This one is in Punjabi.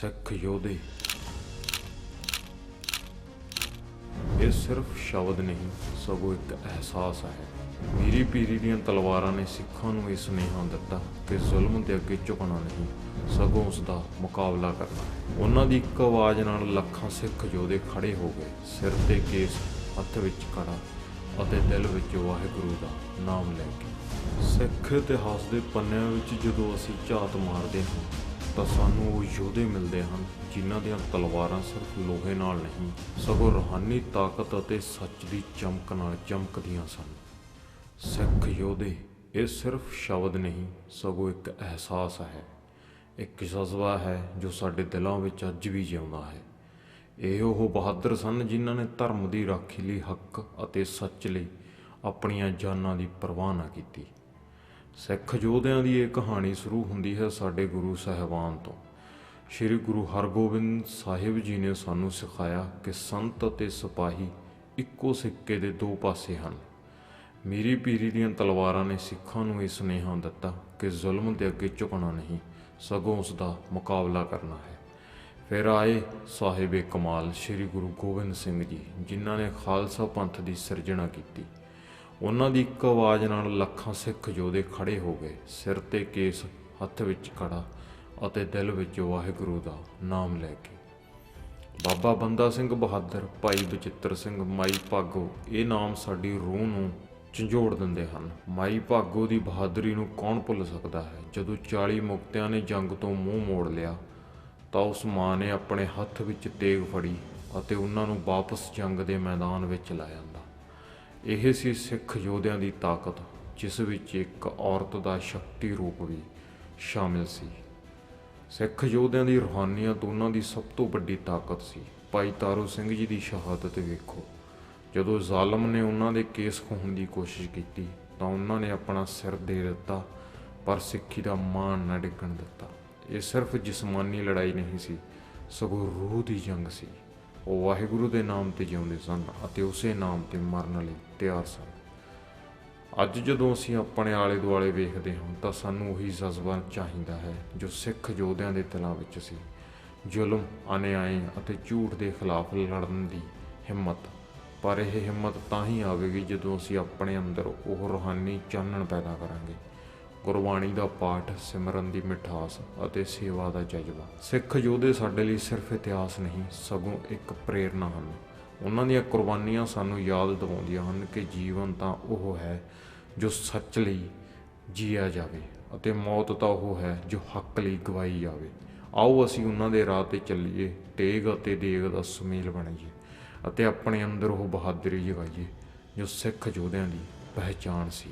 ਸਿੱਖ ਯੋਧੇ। ਇਹ ਸਿਰਫ ਸ਼ਬਦ ਨਹੀਂ, ਸਗੋਂ ਇੱਕ ਅਹਿਸਾਸ ਹੈ। ਮੀਰੀ ਪੀਰੀ ਦੀਆਂ ਤਲਵਾਰਾਂ ਨੇ ਸਿੱਖਾਂ ਨੂੰ ਇਹ ਸੁਨੇਹਾ ਦਿੱਤਾ ਕਿ ਜ਼ੁਲਮ ਦੇ ਅੱਗੇ ਝੁਕਣਾ ਨਹੀਂ, ਸਗੋਂ ਉਸ ਦਾ ਮੁਕਾਬਲਾ ਕਰਨਾ ਹੈ। ਉਹਨਾਂ ਦੀ ਇੱਕ ਆਵਾਜ਼ ਨਾਲ ਲੱਖਾਂ ਸਿੱਖ ਯੋਧੇ ਖੜੇ ਹੋ ਗਏ। ਸਿਰ ਤੇ ਕੇਸ, ਹੱਥ ਵਿੱਚ ਕੜਾ ਅਤੇ ਦਿਲ ਵਿੱਚ ਵਾਹਿਗੁਰੂ ਦਾ ਨਾਮ ਲੈ ਕੇ। ਸਿੱਖ ਇਤਿਹਾਸ ਦੇ ਪੰਨਿਆਂ ਵਿੱਚ ਜਦੋਂ ਅਸੀਂ ਝਾਤ ਮਾਰਦੇ ਹਾਂ ਤਾਂ ਸਾਨੂੰ ਉਹ ਯੋਧੇ ਮਿਲਦੇ ਹਨ, ਜਿਨ੍ਹਾਂ ਦੀਆਂ ਤਲਵਾਰਾਂ ਸਿਰਫ ਲੋਹੇ ਨਾਲ ਨਹੀਂ, ਸਗੋਂ ਰੂਹਾਨੀ ਤਾਕਤ ਅਤੇ ਸੱਚ ਦੀ ਚਮਕ ਨਾਲ ਚਮਕਦੀਆਂ ਸਨ। ਸਿੱਖ ਯੋਧੇ, ਇਹ ਸਿਰਫ ਸ਼ਬਦ ਨਹੀਂ, ਸਗੋਂ ਇੱਕ ਅਹਿਸਾਸ ਹੈ। ਇੱਕ ਜਜ਼ਬਾ ਹੈ ਜੋ ਸਾਡੇ ਦਿਲਾਂ ਵਿੱਚ ਅੱਜ ਵੀ ਜਿਉਂਦਾ ਹੈ। ਇਹ ਉਹ ਬਹਾਦਰ ਸਨ ਜਿਨ੍ਹਾਂ ਨੇ ਧਰਮ ਦੀ ਰਾਖੀ ਲਈ ਹੱਕ ਅਤੇ ਸੱਚ ਲਈ ਆਪਣੀਆਂ ਜਾਨਾਂ ਦੀ ਪਰਵਾਹ ਨਾ ਕੀਤੀ। ਸਿੱਖ ਯੋਧਿਆਂ ਦੀ ਇਹ ਕਹਾਣੀ ਸ਼ੁਰੂ ਹੁੰਦੀ ਹੈ ਸਾਡੇ ਗੁਰੂ ਸਾਹਿਬਾਨ ਤੋਂ। ਸ੍ਰੀ ਗੁਰੂ ਹਰਗੋਬਿੰਦ ਸਾਹਿਬ ਜੀ ਨੇ ਸਾਨੂੰ ਸਿਖਾਇਆ ਕਿ ਸੰਤ ਅਤੇ ਸਿਪਾਹੀ ਇੱਕੋ ਸਿੱਕੇ ਦੇ ਦੋ ਪਾਸੇ ਹਨ। ਮੀਰੀ ਪੀਰੀ ਦੀਆਂ ਤਲਵਾਰਾਂ ਨੇ ਸਿੱਖਾਂ ਨੂੰ ਇਹ ਸੁਨੇਹਾ ਦਿੱਤਾ ਕਿ ਜ਼ੁਲਮ ਦੇ ਅੱਗੇ ਝੁਕਣਾ ਨਹੀਂ, ਸਗੋਂ ਉਸ ਦਾ ਮੁਕਾਬਲਾ ਕਰਨਾ ਹੈ। ਫਿਰ ਆਏ ਸਾਹਿਬੇ ਕਮਾਲ ਸ੍ਰੀ ਗੁਰੂ ਗੋਬਿੰਦ ਸਿੰਘ ਜੀ, ਜਿਨ੍ਹਾਂ ਨੇ ਖਾਲਸਾ ਪੰਥ ਦੀ ਸਿਰਜਣਾ ਕੀਤੀ। ਉਹਨਾਂ ਦੀ ਇੱਕ ਆਵਾਜ਼ ਨਾਲ ਲੱਖਾਂ ਸਿੱਖ ਯੋਧੇ ਖੜੇ ਹੋ ਗਏ। ਸਿਰ ਤੇ ਕੇਸ, ਹੱਥ ਵਿੱਚ ਕੜਾ ਅਤੇ ਦਿਲ ਵਿੱਚ ਵਾਹਿਗੁਰੂ ਦਾ ਨਾਮ ਲੈ ਕੇ। ਬਾਬਾ ਬੰਦਾ ਸਿੰਘ ਬਹਾਦਰ, ਭਾਈ ਬਚਿੱਤਰ ਸਿੰਘ ਮਾਈ ਭਾਗੋ, ਇਹ ਨਾਮ ਸਾਡੀ ਰੂਹ ਨੂੰ ਝੰਜੋੜ ਦਿੰਦੇ ਹਨ। ਮਾਈ ਭਾਗੋ ਦੀ ਬਹਾਦਰੀ ਨੂੰ ਕੌਣ ਭੁੱਲ ਸਕਦਾ ਹੈ? ਜਦੋਂ 40 ਮੁਕਤਿਆਂ ਨੇ ਜੰਗ ਤੋਂ ਮੂੰਹ ਮੋੜ ਲਿਆ, ਤਾਂ ਉਸ ਮਾਂ ਨੇ ਆਪਣੇ ਹੱਥ ਵਿੱਚ ਤੇਗ ਫੜੀ ਅਤੇ ਉਹਨਾਂ ਨੂੰ ਵਾਪਸ ਜੰਗ ਦੇ ਮੈਦਾਨ ਵਿੱਚ ਲਾਇਆ ਇਹ ਸੀ ਸਿੱਖ ਯੋਧਿਆਂ ਦੀ ਤਾਕਤ, ਜਿਸ ਵਿੱਚ ਇੱਕ ਔਰਤ ਦਾ ਸ਼ਕਤੀ ਰੂਪ ਵੀ ਸ਼ਾਮਿਲ ਸੀ। ਸਿੱਖ ਯੋਧਿਆਂ ਦੀ ਰੂਹਾਨੀਅਤ ਉਹਨਾਂ ਦੀ ਸਭ ਤੋਂ ਵੱਡੀ ਤਾਕਤ ਸੀ। ਭਾਈ ਤਾਰੂ ਸਿੰਘ ਜੀ ਦੀ ਸ਼ਹਾਦਤ ਵੇਖੋ। ਜਦੋਂ ਜ਼ਾਲਮ ਨੇ ਉਹਨਾਂ ਦੇ ਕੇਸ ਖੋਹਣ ਦੀ ਕੋਸ਼ਿਸ਼ ਕੀਤੀ, ਤਾਂ ਉਹਨਾਂ ਨੇ ਆਪਣਾ ਸਿਰ ਦੇ ਦਿੱਤਾ, ਪਰ ਸਿੱਖੀ ਦਾ ਮਾਣ ਨਾ ਡਿੱਗਣ ਦਿੱਤਾ। ਇਹ ਸਿਰਫ ਜਿਸਮਾਨੀ ਲੜਾਈ ਨਹੀਂ ਸੀ, ਸਗੋਂ ਰੂਹ ਦੀ ਜੰਗ ਸੀ। ਉਹ ਵਾਹਿਗੁਰੂ ਦੇ ਨਾਮ ਤੇ ਜਿਉਂਦੇ ਸਨ ਅਤੇ ਉਸੇ ਨਾਮ ਤੇ ਮਰਨ ਲਈ ਤਿਆਰ ਸਨ। ਅੱਜ ਜਦੋਂ ਅਸੀਂ ਆਪਣੇ ਆਲੇ ਦੁਆਲੇ ਵੇਖਦੇ ਹਾਂ ਤਾਂ ਸਾਨੂੰ ਉਹੀ ਜਜ਼ਬਾ ਚਾਹੀਦਾ ਹੈ ਜੋ ਸਿੱਖ ਯੋਧਿਆਂ ਦੇ ਦਿਲਾਂ ਵਿੱਚ ਸੀ। ਜ਼ੁਲਮ, ਅਨਿਆਏ ਅਤੇ ਝੂਠ ਦੇ ਖਿਲਾਫ ਲੜਨ ਦੀ ਹਿੰਮਤ। ਪਰ ਇਹ ਹਿੰਮਤ ਤਾਂ ਹੀ ਆਵੇਗੀ ਜਦੋਂ ਅਸੀਂ ਆਪਣੇ ਅੰਦਰ ਉਹ ਰੂਹਾਨੀ ਚਾਨਣ ਪੈਦਾ ਕਰਾਂਗੇ। ਗੁਰਬਾਣੀ ਦਾ ਪਾਠ, ਸਿਮਰਨ ਦੀ ਮਿਠਾਸ ਅਤੇ ਸੇਵਾ ਦਾ ਜਜ਼ਬਾ। ਸਿੱਖ ਯੋਧੇ ਸਾਡੇ ਲਈ ਸਿਰਫ ਇਤਿਹਾਸ ਨਹੀਂ, ਸਗੋਂ ਇੱਕ ਪ੍ਰੇਰਣਾ ਹਨ। ਉਹਨਾਂ ਦੀਆਂ ਕੁਰਬਾਨੀਆਂ ਸਾਨੂੰ ਯਾਦ ਦਿਵਾਉਂਦੀਆਂ ਹਨ ਕਿ ਜੀਵਨ ਤਾਂ ਉਹ ਹੈ ਜੋ ਸੱਚ ਲਈ ਜੀਆ ਜਾਵੇ ਅਤੇ ਮੌਤ ਤਾਂ ਉਹ ਹੈ ਜੋ ਹੱਕ ਲਈ ਗਵਾਈ ਜਾਵੇ। ਆਓ ਅਸੀਂ ਉਹਨਾਂ ਦੇ ਰਾਹ ਤੇ ਚੱਲੀਏ ਤੇਗ ਅਤੇ ਦੇਗ ਦਾ ਸੁਮੇਲ ਬਣਾਈਏ ਅਤੇ ਆਪਣੇ ਅੰਦਰ ਉਹ ਬਹਾਦਰੀ ਜਗਾਈਏ ਜੋ ਸਿੱਖ ਯੋਧਿਆਂ ਦੀ ਪਹਿਚਾਣ ਸੀ।